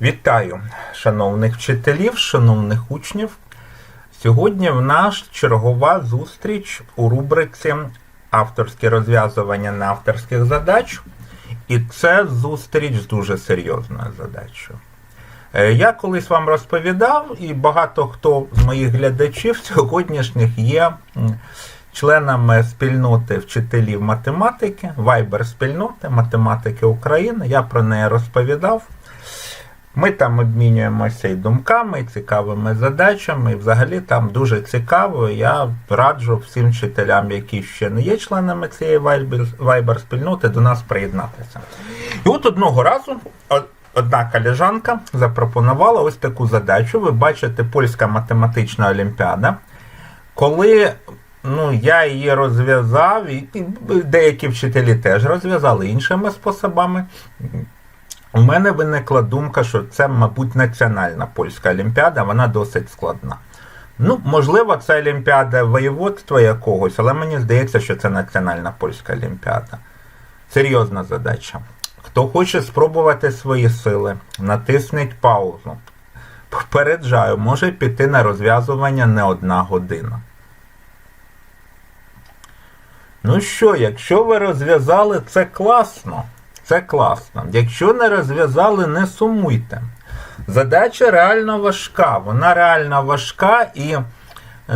Вітаю, шановних вчителів, шановних учнів. Сьогодні в нас чергова зустріч у рубриці авторські розв'язування на авторських задач. І це зустріч з дуже серйозною задачею. Е, Я колись вам розповідав, і багато хто з моїх глядачів сьогоднішніх є членами спільноти вчителів математики, Viber спільноти математики України. Я про неї розповідав. Ми там обмінюємося і думками, і цікавими задачами. І взагалі там дуже цікаво. Я раджу всім вчителям, які ще не є членами цієї Viber спільноти, до нас приєднатися. І от одного разу одна колежанка запропонувала ось таку задачу. Ви бачите, польська математична олімпіада. Коли ну, я її розв'язав, і деякі вчителі теж розв'язали іншими способами. У мене виникла думка, що це, мабуть, національна польська олімпіада, вона досить складна. Ну, можливо, це олімпіада воєводства якогось, але мені здається, що це національна польська олімпіада. Серйозна задача. Хто хоче спробувати свої сили, натисніть паузу. Попереджаю, може піти на розв'язування не одна година. Ну що, якщо ви розв'язали, це класно. Це класно. Якщо не розв'язали, не сумуйте. Задача реально важка. Вона реально важка і.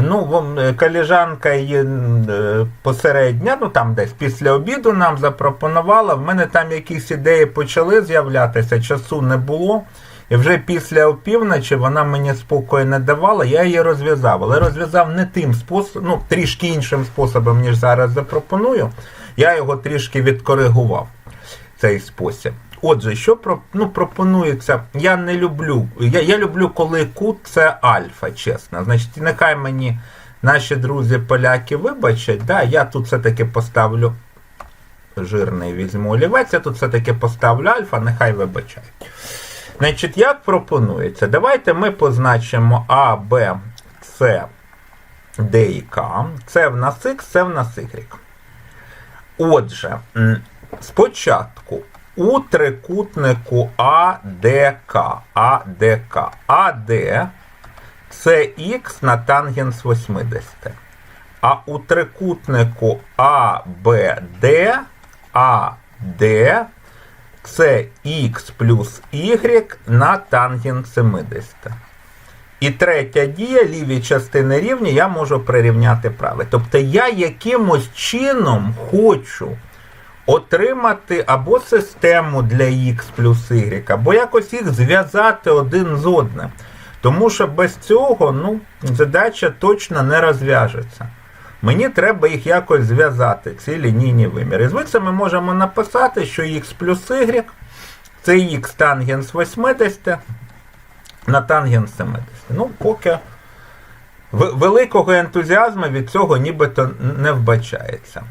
Ну, е, її е, посередня, ну там десь після обіду нам запропонувала. В мене там якісь ідеї почали з'являтися, часу не було. І вже після опівночі вона мені спокою не давала, я її розв'язав. Але розв'язав не тим способом, ну, трішки іншим способом, ніж зараз запропоную. Я його трішки відкоригував, цей спосіб. Отже, що ну, пропонується, я не люблю. Я, я люблю, коли кут це альфа, чесно. Значить, нехай мені наші друзі-поляки вибачать, да, я тут все-таки поставлю жирний візьму олівець, я тут все-таки поставлю альфа, нехай вибачають. Значить, як пропонується? Давайте ми позначимо А, Б, С, Д і К. Це в нас Х, це в нас Y. Отже, спочатку у трикутнику АДК, АДК, АД це х на тангенс 80. А у трикутнику АБД, АД це х плюс y на тангенс 70. І третя дія, ліві частини рівні, я можу прирівняти праве. Тобто я якимось чином хочу отримати або систему для х плюс y, або якось їх зв'язати один з одним. Тому що без цього ну, задача точно не розв'яжеться. Мені треба їх якось зв'язати, ці лінійні виміри. Звідси ми можемо написати, що х плюс y це х тангенс 80 на тангенс 70. Ну, поки великого ентузіазму від цього нібито не вбачається.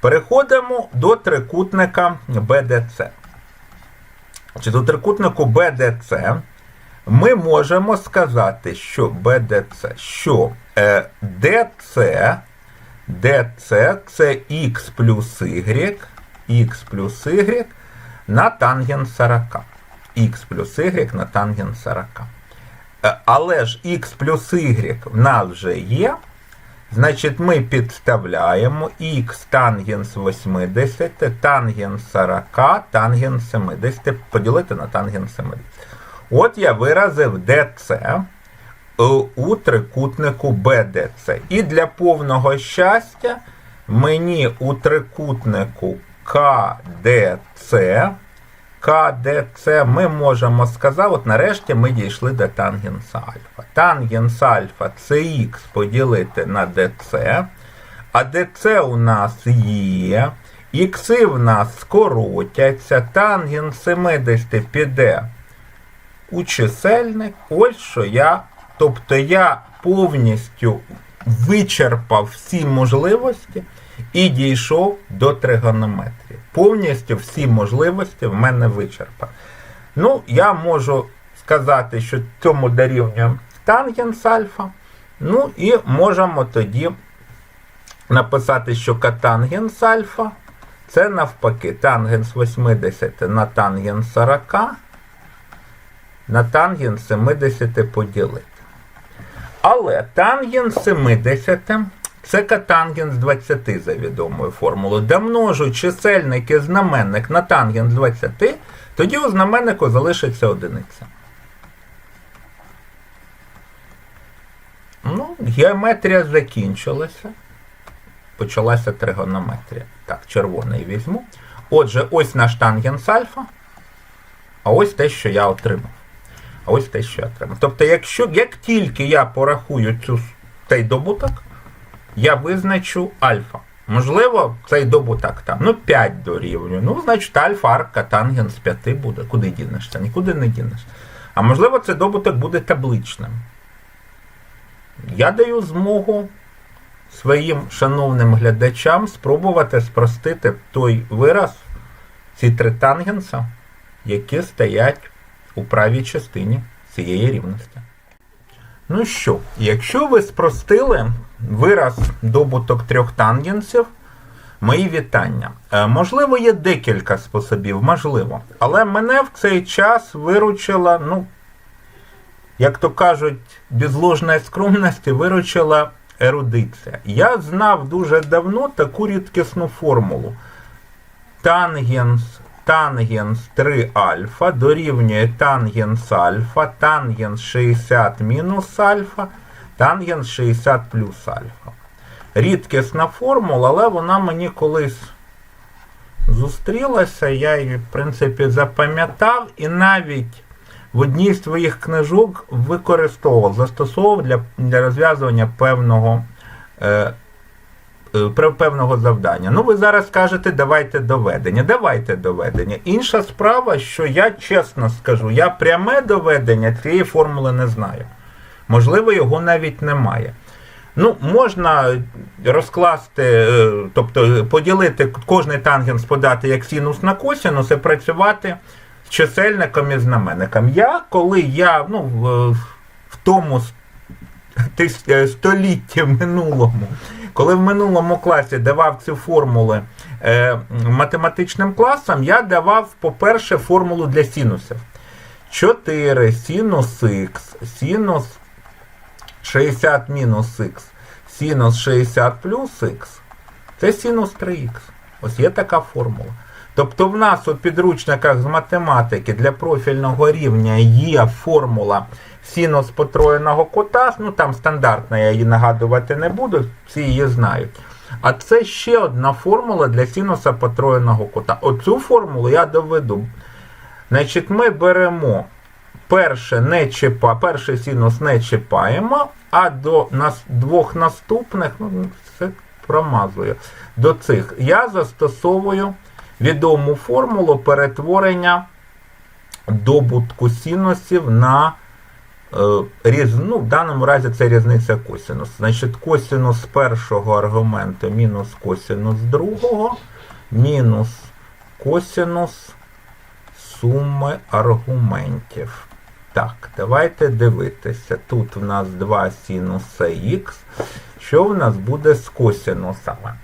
Переходимо до трикутника BDC. Чи до трикутнику BDC ми можемо сказати, що BDC, що е, DC, DC це x плюс y, x плюс y на тангенс 40. x плюс y на тангенс 40. Е, Але ж x плюс y в нас вже є. Значить, ми підставляємо х тангенс 80, тангенс 40, тангенс 70 поділити на тангенс 70. От я виразив DC е, у трикутнику BDC. І для повного щастя мені у трикутнику KDC, KDC ми можемо сказати, от нарешті ми дійшли до тангенса альфа. Тангенс альфа це х поділити на DC, а DC у нас є. Ікси в нас скоротяться, тангенс 70 піде у чисельник. Ось що я. Тобто я повністю вичерпав всі можливості і дійшов до тригонометрії. Повністю всі можливості в мене вичерпав. Ну, я можу сказати, що цьому дорівнює тангенс альфа. Ну і можемо тоді написати, що катангенс альфа це навпаки тангенс 80 на тангенс 40 на тангенс 70 поділити. Але тангенс 70 це катангенс 20 за відомою формулою. Де множу чисельник і знаменник на тангенс 20, тоді у знаменнику залишиться одиниця. Ну, геометрія закінчилася. Почалася тригонометрія. Так, червоний візьму. Отже, ось наш тангенс альфа. А ось те, що я отримав. А ось те, що я отримав. Тобто, якщо, як тільки я порахую цю, цей добуток, я визначу альфа. Можливо, цей добуток там, ну, 5 дорівнює. Ну, значить, альфа арка тангенс 5 буде. Куди дінешся? Нікуди не дінешся. А можливо, цей добуток буде табличним. Я даю змогу своїм шановним глядачам спробувати спростити той вираз, ці три тангенса, які стоять у правій частині цієї рівності. Ну що, якщо ви спростили вираз добуток трьох тангенсів, мої вітання. Е, можливо, є декілька способів, можливо. Але мене в цей час виручила, ну, як то кажуть, без ложної скромності виручила ерудиція. Я знав дуже давно таку рідкісну формулу. Тангенс тангенс 3 альфа дорівнює тангенс альфа, тангенс 60 мінус альфа, тангенс 60 плюс альфа. Рідкісна формула, але вона мені колись зустрілася, я її, в принципі, запам'ятав і навіть в одній з своїх книжок використовував, застосовував для, для розв'язування певного. Е, певного завдання. Ну, ви зараз скажете, давайте доведення. Давайте доведення. Інша справа, що я чесно скажу, я пряме доведення цієї формули не знаю. Можливо, його навіть немає. Ну, можна розкласти, е, тобто поділити кожний тангенс подати як синус на косинус і працювати з чисельником і знаменником. Я, коли я ну, в, в тому столітті минулому, коли в минулому класі давав ці формули е, математичним класам, я давав, по-перше, формулу для синусів. 4 синус х, синус 60 мінус х, синус 60 плюс х, це синус 3х. Ось є така формула. Тобто в нас у підручниках з математики для профільного рівня є формула синус потроєного кута, ну там стандартна, я її нагадувати не буду, всі її знають. А це ще одна формула для синуса потроєного кута. Оцю формулу я доведу. Значить, ми беремо перше не чіпа, перший синус не чіпаємо, а до нас, двох наступних, ну, це промазую, до цих я застосовую відому формулу перетворення добутку синусів на е, різ, ну, в даному разі це різниця косинус. Значить, косинус першого аргументу мінус косинус другого, мінус косинус суми аргументів. Так, давайте дивитися. Тут в нас 2 синуса х. Що в нас буде з косинусами?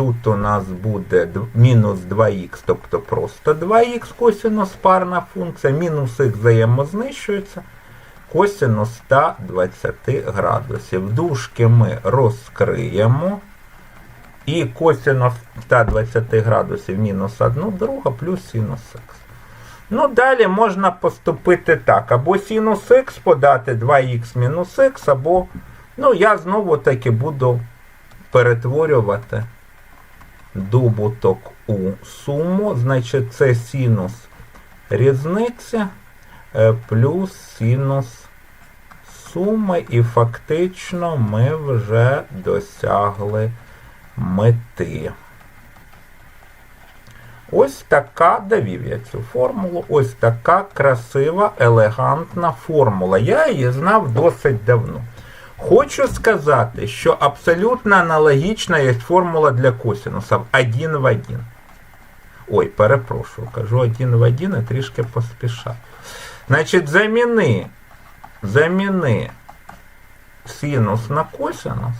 Тут у нас буде мінус 2х, тобто просто 2х косинус парна функція, мінус х взаємознищується. Косинус 120 градусів. Дужки ми розкриємо. І косинус 120 градусів мінус 1 друга плюс синус х. Ну, далі можна поступити так. Або синус х подати 2х мінус х, або, ну, я знову таки буду перетворювати добуток у суму, значить це синус різниці е, плюс синус суми, і фактично ми вже досягли мети. Ось така довів я цю формулу, ось така красива, елегантна формула. Я її знав досить давно. Хочу сказати, що абсолютно аналогічна є формула для косинусів один в один. Ой, перепрошую, кажу один в один і трішки поспішаю. Значить, заміни, заміни синус на косинус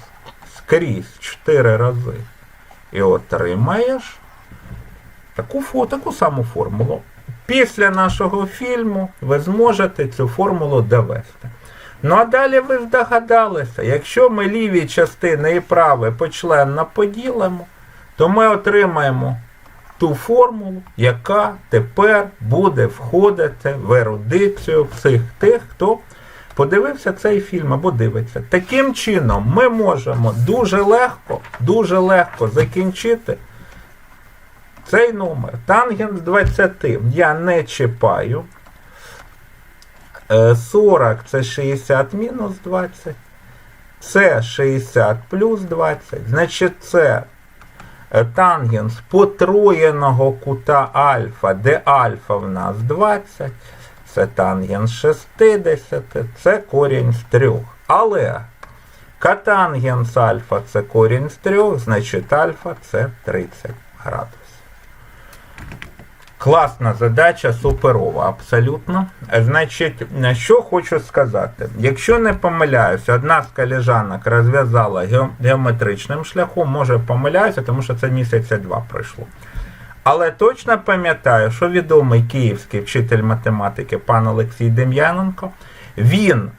скрізь 4 рази. І отримаєш таку, таку саму формулу. Після нашого фільму ви зможете цю формулу довести. Ну а далі ви здогадалися, якщо ми ліві частини і праві почленно поділимо, то ми отримаємо ту формулу, яка тепер буде входити в ерудицію всіх тих, хто подивився цей фільм або дивиться. Таким чином, ми можемо дуже легко, дуже легко закінчити цей номер. Тангенс 20 я не чіпаю. Е, 40 це 60 мінус 20. Це 60 плюс 20. Значить, це е, тангенс потроєного кута альфа, де альфа в нас 20. Це тангенс 60, це корінь з 3. Але катангенс альфа це корінь з 3, значить альфа це 30 градусів. Класна задача, суперова, абсолютно. Значить, що хочу сказати. Якщо не помиляюся, одна з колежанок розв'язала геометричним шляхом, може помиляюся, тому що це місяця два пройшло. Але точно пам'ятаю, що відомий київський вчитель математики пан Олексій Дем'яненко, він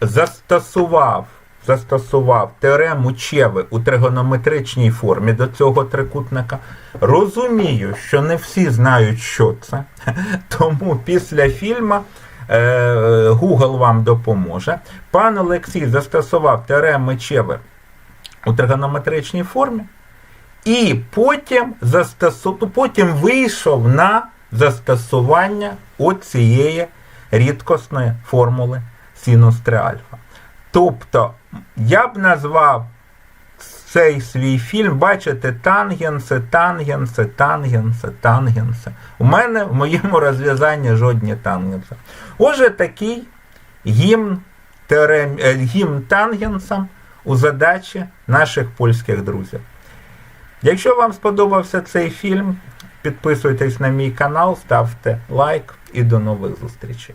застосував, застосував теорему Чеви у тригонометричній формі до цього трикутника. Розумію, що не всі знають, що це. Тому після фільму е, Google вам допоможе. Пан Олексій застосував теорему Чеви у тригонометричній формі. І потім, застосу... потім вийшов на застосування оцієї рідкісної формули синус 3 альфа. Тобто, я б назвав цей свій фільм, бачите, тангенси, тангенси, тангенси, тангенси. У мене в моєму розв'язанні жодні тангенси. Отже, такий гімн, теорем... е, гімн тангенсам у задачі наших польських друзів. Якщо вам сподобався цей фільм, підписуйтесь на мій канал, ставте лайк і до нових зустрічей.